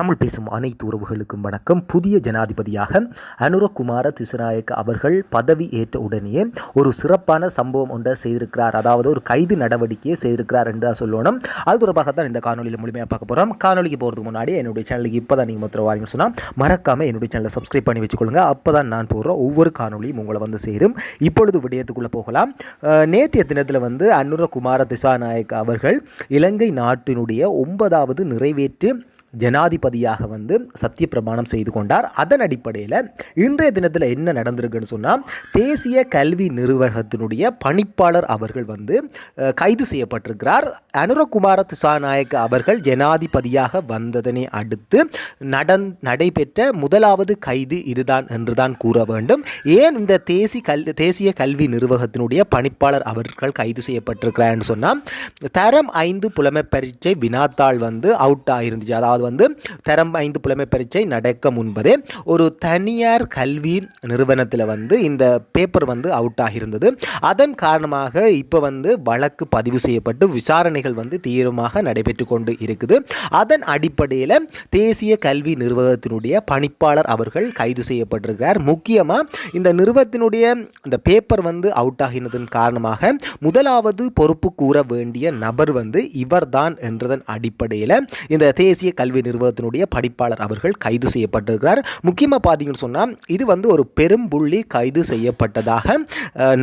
தமிழ் பேசும் அனைத்து உறவுகளுக்கும் வணக்கம். புதிய ஜனாதிபதியாக அனுரகுமார திசுநாயக்க அவர்கள் பதவி ஏற்ற உடனேயே ஒரு சிறப்பான சம்பவம் ஒன்றை செய்திருக்கிறார். அதாவது ஒரு கைது நடவடிக்கையை செய்திருக்கிறார் என்று தான் சொல்லணும். அது தொடர்பாக தான் இந்த காணொலியில் முழுமையாக பார்க்க போகிறோம் காணொலிக்கு போகிறதுக்கு முன்னாடி என்னுடைய சேனலுக்கு இப்போ தான் நீங்கள் மொத்தம் வாரிங்கன்னு சொன்னால் மறக்காமல் என்னுடைய சேனலை சப்ஸ்கிரைப் பண்ணி வச்சுக்கொள்ளுங்க. அப்போ தான் நான் போடுற ஒவ்வொரு காணொலியும் உங்களை வந்து சேரும். இப்பொழுது விடயத்துக்குள்ளே போகலாம். நேற்றைய தினத்தில் வந்து அனுரகுமார திசாநாயக் அவர்கள் இலங்கை நாட்டினுடைய ஒன்பதாவது நிறைவேற்று ஜனாதிபதியாக வந்து சத்திய பிரமாணம் செய்து கொண்டார். அதன் அடிப்படையில் இன்றைய தினத்தில் என்ன நடந்திருக்குன்னு சொன்னால் தேசிய கல்வி நிர்வாகத்தினுடைய பணிப்பாளர் அவர்கள் வந்து கைது செய்யப்பட்டிருக்கிறார். அனுரகுமார திசாநாயக்க அவர்கள் ஜனாதிபதியாக வந்ததனை அடுத்து நடந் நடைபெற்ற முதலாவது கைது இதுதான் என்றுதான் கூற வேண்டும். ஏன் இந்த தேசி கல் தேசிய கல்வி நிர்வாகத்தினுடைய பணிப்பாளர் அவர்கள் கைது செய்யப்பட்டிருக்கிறார்னு சொன்னால் தரம் ஐந்து புலமை பரீட்சை வினாத்தாள் வந்து அவுட் ஆகிருந்துச்சு அதாவது வந்து தரம் ஐந்து புலமை பரீட்சை நடக்க முன்பதே ஒரு தனியார் கல்வி நிறுவனத்தில் வந்து இந்த பேப்பர் வந்து அவுட் ஆகியிருந்தது. அதன் காரணமாக இப்போ வந்து வழக்கு பதிவு செய்யப்பட்டு விசாரணைகள் வந்து தீவிரமாக நடைபெற்று கொண்டு இருக்குது. அதன் அடிப்படையில் தேசிய கல்வி நிறுவனத்தினுடைய பணிப்பாளர் அவர்கள் கைது செய்யப்பட்டிருக்கிறார். முக்கியமாக இந்த நிறுவனத்தினுடைய இந்த பேப்பர் வந்து அவுட் ஆகினதன் காரணமாக முதலாவது பொறுப்பு கூற வேண்டிய நபர் வந்து இவர்தான் என்றதன் அடிப்படையில் இந்த தேசிய கல்வி நிறுவனத்தினுடைய படிப்பாளர் அவர்கள் கைது செய்யப்பட்டிருக்கிறார். முக்கியமாக பார்த்தீங்கன்னு சொன்னால் இது வந்து ஒரு பெரும் புள்ளி கைது செய்யப்பட்டதாக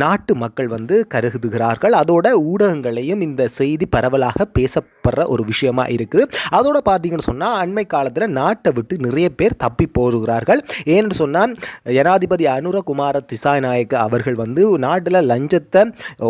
நாட்டு மக்கள் வந்து கருதுகிறார்கள். அதோட ஊடகங்களையும் இந்த செய்தி பரவலாக பேசப்படுற ஒரு விஷயமா இருக்குது அதோட பார்த்தீங்கன்னு சொன்னால் அண்மை காலத்தில் நாட்டை விட்டு நிறைய பேர் தப்பி போகிறார்கள். ஏன்னு சொன்னால் ஜனாதிபதி அனுரகுமார திசாநாயக்க அவர்கள் வந்து நாட்டில் லஞ்சத்தை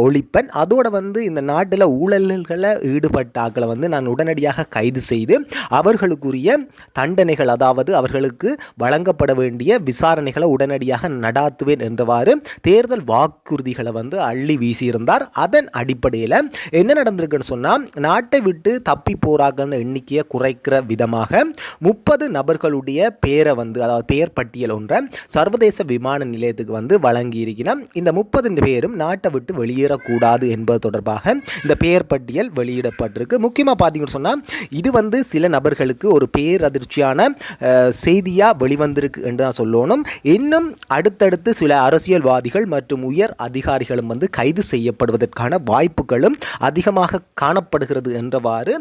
ஒழிப்பன். அதோட வந்து இந்த நாட்டில் ஊழல்களை ஈடுபட்ட ஆக்களை வந்து நான் உடனடியாக கைது செய்து அவர்கள் அவர்களுக்குரிய தண்டனைகள் அதாவது அவர்களுக்கு வழங்கப்பட வேண்டிய விசாரணைகளை உடனடியாக நடாத்துவேன் என்றவாறு தேர்தல் வாக்குறுதிகளை வந்து அள்ளி வீசியிருந்தார். அதன் அடிப்படையில் என்ன நடந்திருக்குன்னு சொன்னால் நாட்டை விட்டு தப்பி போறாங்கன்னு எண்ணிக்கையை குறைக்கிற விதமாக முப்பது நபர்களுடைய பேரை வந்து அதாவது பெயர் பட்டியல் ஒன்றை சர்வதேச விமான நிலையத்துக்கு வந்து வழங்கியிருக்கிறோம் இந்த முப்பது பேரும் நாட்டை விட்டு வெளியேறக்கூடாது என்பது தொடர்பாக இந்த பெயர் பட்டியல் வெளியிடப்பட்டிருக்கு. முக்கியமாக பார்த்தீங்கன்னு சொன்னால் இது வந்து சில நபர்களுக்கு ஒரு பேரதிர்ச்சியான செய்தியாக வெளிவந்திருக்கு என்று தான் சொல்லணும். இன்னும் அடுத்தடுத்து சில அரசியல்வாதிகள் மற்றும் உயர் அதிகாரிகளும் வந்து கைது செய்யப்படுவதற்கான வாய்ப்புகளும் அதிகமாக காணப்படுகிறது என்றவாறு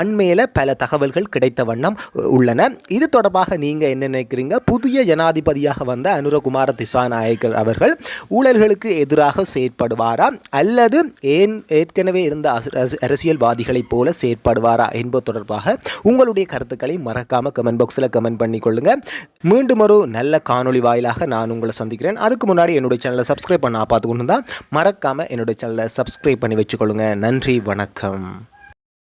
அண்மையில் பல தகவல்கள் கிடைத்த வண்ணம் உள்ளன. இது தொடர்பாக நீங்கள் என்ன நினைக்கிறீங்க? புதிய ஜனாதிபதியாக வந்த அனுரகுமார திசாநாயக்கர் அவர்கள் ஊழல்களுக்கு எதிராக செயற்படுவாரா? அல்லது ஏன் ஏற்கனவே இருந்த அரசியல்வாதிகளைப் போல செயற்படுவாரா என்பது தொடர்பாக உங்களுடைய கருத்துக்களை மறக்காம கமெண்ட் பாக்ஸில் கமெண்ட் பண்ணிக்கொள்ளுங்க. மீண்டும் ஒரு நல்ல காணொளி வாயிலாக நான் உங்களை சந்திக்கிறேன். அதுக்கு முன்னாடி என்னுடைய சேனலை சப்ஸ்கிரைப் பண்ண பார்த்துக்கொண்டு தான் மறக்காம என்னுடைய சேனலை சப்ஸ்கிரைப் பண்ணி வச்சுக்கொள்ளுங்க. நன்றி வணக்கம்.